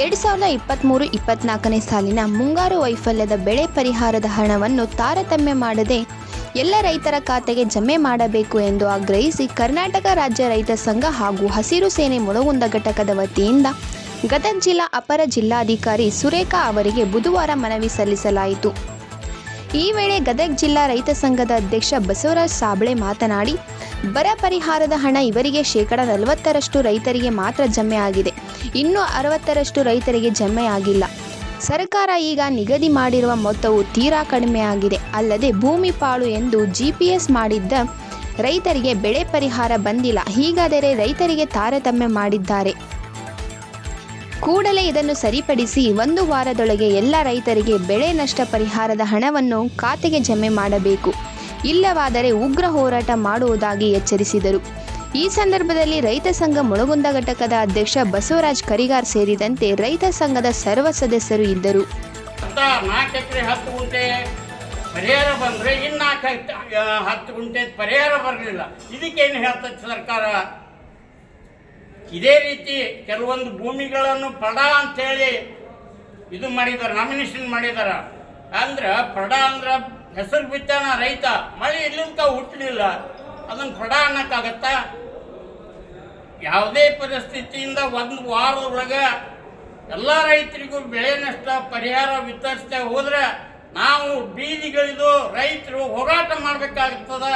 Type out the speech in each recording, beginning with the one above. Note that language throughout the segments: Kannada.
ಎರಡು ಸಾವಿರದ ಇಪ್ಪತ್ತ್ಮೂರು ಇಪ್ಪತ್ನಾಲ್ಕನೇ ಸಾಲಿನ ಮುಂಗಾರು ವೈಫಲ್ಯದ ಬೆಳೆ ಪರಿಹಾರದ ಹಣವನ್ನು ತಾರತಮ್ಯ ಮಾಡದೆ ಎಲ್ಲ ರೈತರ ಖಾತೆಗೆ ಜಮೆ ಮಾಡಬೇಕು ಎಂದು ಆಗ್ರಹಿಸಿ ಕರ್ನಾಟಕ ರಾಜ್ಯ ರೈತ ಸಂಘ ಹಾಗೂ ಹಸಿರು ಸೇನೆ ಮುಳಗುಂದ ಘಟಕದ ವತಿಯಿಂದ ಗದಗ ಜಿಲ್ಲಾ ಅಪರ ಜಿಲ್ಲಾಧಿಕಾರಿ ಸುರೇಖಾ ಅವರಿಗೆ ಬುಧವಾರ ಮನವಿ ಸಲ್ಲಿಸಲಾಯಿತು. ಈ ವೇಳೆ ಗದಗ ಜಿಲ್ಲಾ ರೈತ ಸಂಘದ ಅಧ್ಯಕ್ಷ ಬಸವರಾಜ್ ಸಾಬಳೆ ಮಾತನಾಡಿ ಬರ ಪರಿಹಾರದ ಹಣ ಇವರಿಗೆ ಶೇಕಡ ನಲವತ್ತರಷ್ಟು ರೈತರಿಗೆ ಮಾತ್ರ ಜಮೆ ಆಗಿದೆ. ಇನ್ನು ಅರವತ್ತರಷ್ಟು ರೈತರಿಗೆ ಜಮೆ ಆಗಿಲ್ಲ. ಸರ್ಕಾರ ಈಗ ನಿಗದಿ ಮಾಡಿರುವ ಮೊತ್ತವು ತೀರಾ ಕಡಿಮೆಯಾಗಿದೆ ಅಲ್ಲದೆ ಭೂಮಿ ಪಾಳು ಎಂದು ಜಿಪಿಎಸ್ ಮಾಡಿದ್ದ ರೈತರಿಗೆ ಬೆಳೆ ಪರಿಹಾರ ಬಂದಿಲ್ಲ. ಹೀಗಾದರೆ ರೈತರಿಗೆ ತಾರತಮ್ಯ ಮಾಡಿದ್ದಾರೆ. ಕೂಡಲೇ ಇದನ್ನು ಸರಿಪಡಿಸಿ ಒಂದು ವಾರದೊಳಗೆ ಎಲ್ಲ ರೈತರಿಗೆ ಬೆಳೆ ನಷ್ಟ ಪರಿಹಾರದ ಹಣವನ್ನು ಖಾತೆಗೆ ಜಮೆ ಮಾಡಬೇಕು. ಇಲ್ಲವಾದರೆ ಉಗ್ರ ಹೋರಾಟ ಮಾಡುವುದಾಗಿ ಎಚ್ಚರಿಸಿದರು. ಈ ಸಂದರ್ಭದಲ್ಲಿ ರೈತ ಸಂಘ ಮುಳಗುಂದ ಘಟಕದ ಅಧ್ಯಕ್ಷ ಬಸವರಾಜ್ ಕರಿಗಾರ್ ಸೇರಿದಂತೆ ರೈತ ಸಂಘದ ಸರ್ವ ಸದಸ್ಯರು ಇದ್ದರು. ಪರಿಹಾರ ಬಂದರೆ ಇನ್ನು ಹತ್ತು ಗುಂಟೆ ಪರಿಹಾರ ಬರಲಿಲ್ಲ. ಇದಕ್ಕೇನು ಹೇಳ್ತದೆ ಸರ್ಕಾರ? ಇದೇ ರೀತಿ ಕೆಲವೊಂದು ಭೂಮಿಗಳನ್ನು ಪಡ ಅಂತೇಳಿ ಇದು ಮಾಡಿದ್ದಾರೆ, ನಾಮಿನೇಷನ್ ಮಾಡಿದಾರ ಅಂದ್ರೆ ಪಡ ಅಂದ್ರೆ ಹೆಸರು ಬಿತ್ತಾನ ರೈತ, ಮಳೆ ಇಲ್ಲಂತ ಹುಟ್ಟಲಿಲ್ಲ ಅದನ್ನು ಕೊಡ ಅನ್ನಕ್ಕಾಗತ್ತ? ಯಾವುದೇ ಪರಿಸ್ಥಿತಿಯಿಂದ ಒಂದು ವಾರದೊಳಗೆ ಎಲ್ಲ ರೈತರಿಗೂ ಬೆಳೆ ನಷ್ಟ ಪರಿಹಾರ ವಿತರಿಸ್ತಾ ಹೋದ್ರೆ ನಾವು ಬೀದಿಗಳಿದು ರೈತರು ಹೋರಾಟ ಮಾಡಬೇಕಾಗ್ತದ.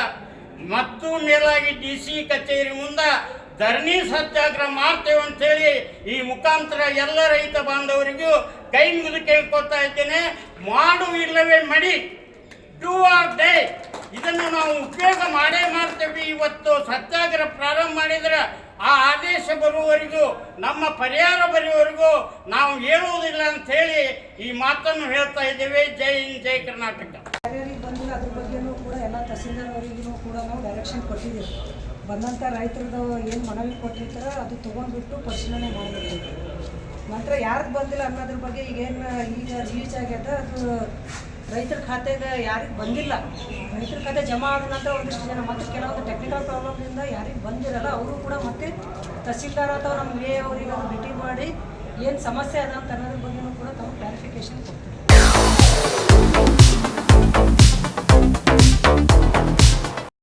ಮತ್ತು ಮೇಲಾಗಿ ಡಿ ಸಿ ಕಚೇರಿ ಮುಂದೆ ಧರಣಿ ಸತ್ಯಾಗ್ರಹ ಮಾಡ್ತೇವೆ ಅಂತೇಳಿ ಈ ಮುಖಾಂತರ ಎಲ್ಲ ರೈತ ಬಾಂಧವರಿಗೂ ಕೈ ಮುಗಿದು ಕೇಳ್ಕೊತಾ ಇದ್ದೇನೆ. ಮಾಡು ಇಲ್ಲವೇ ಮಡಿ. ಡೂ ಆರ್ ಡೇ ಇದನ್ನು ನಾವು ಉಪಯೋಗ ಮಾಡೇ ಮಾಡ್ತೇವೆ. ಇವತ್ತು ಸತ್ಯಾಗ್ರಹ ಪ್ರಾರಂಭ ಮಾಡಿದರೆ ಆ ಆದೇಶ ಬರುವವರೆಗೂ, ನಮ್ಮ ಪರಿಹಾರ ಬರುವವರೆಗೂ ನಾವು ಹೇಳುವುದಿಲ್ಲ ಅಂತ ಹೇಳಿ ಈ ಮಾತನ್ನು ಹೇಳ್ತಾ ಇದ್ದೇವೆ. ಜೈ ಹಿಂದ್, ಜೈ ಕರ್ನಾಟಕ. ಬಂದಿಲ್ಲ ಅದ್ರ ಬಗ್ಗೆನೂ ಕೂಡ ಎಲ್ಲ ತಹಸೀಲ್ದಾರ್ವರಿಗೂ ಕೂಡ ನಾವು ಡೈರೆಕ್ಷನ್ ಕೊಟ್ಟಿದ್ದೀವಿ. ಬಂದಂಥ ರೈತರದ್ದು ಏನು ಮನವಿ ಕೊಟ್ಟಿರ್ತಾರೆ ಅದು ತೊಗೊಂಡ್ಬಿಟ್ಟು ಪರಿಶೀಲನೆ ಮಾಡಬೇಕು. ನಂತರ ಯಾರ್ದು ಬಂದಿಲ್ಲ ಅನ್ನೋದ್ರ ಬಗ್ಗೆ ಈಗೇನು ಈಗ ರಿಲೀಸ್ ಆಗ್ಯದ ಅದು ರೈತರ ಖಾತೆಗೆ ಯಾರಿಗೆ ಬಂದಿಲ್ಲ. ರೈತರ ಖಾತೆ ಜಮಾ ಆದ ನಂತರ ಒಂದಿಷ್ಟು ಜನ, ಮತ್ತೆ ಕೆಲವೊಂದು ಟೆಕ್ನಿಕಲ್ ಪ್ರಾಬ್ಲಮ್ನಿಂದ ಯಾರಿಗೆ ಬಂದಿರಲ್ಲ, ಅವರು ಕೂಡ ಮತ್ತೆ ತಹಸೀಲ್ದಾರ್ ಅಥವಾ ನಮ್ಮ ವಿ ಅವರಿಗೆ ಭೇಟಿ ಮಾಡಿ ಏನು ಸಮಸ್ಯೆ ಅದ ಅಂತ ಅನ್ನೋದ್ರ ಬಗ್ಗೆನೂ ಕೂಡ ತಮ್ಮ ಕ್ಲಾರಿಫಿಕೇಶನ್ ಕೊಡ್ತೀವಿ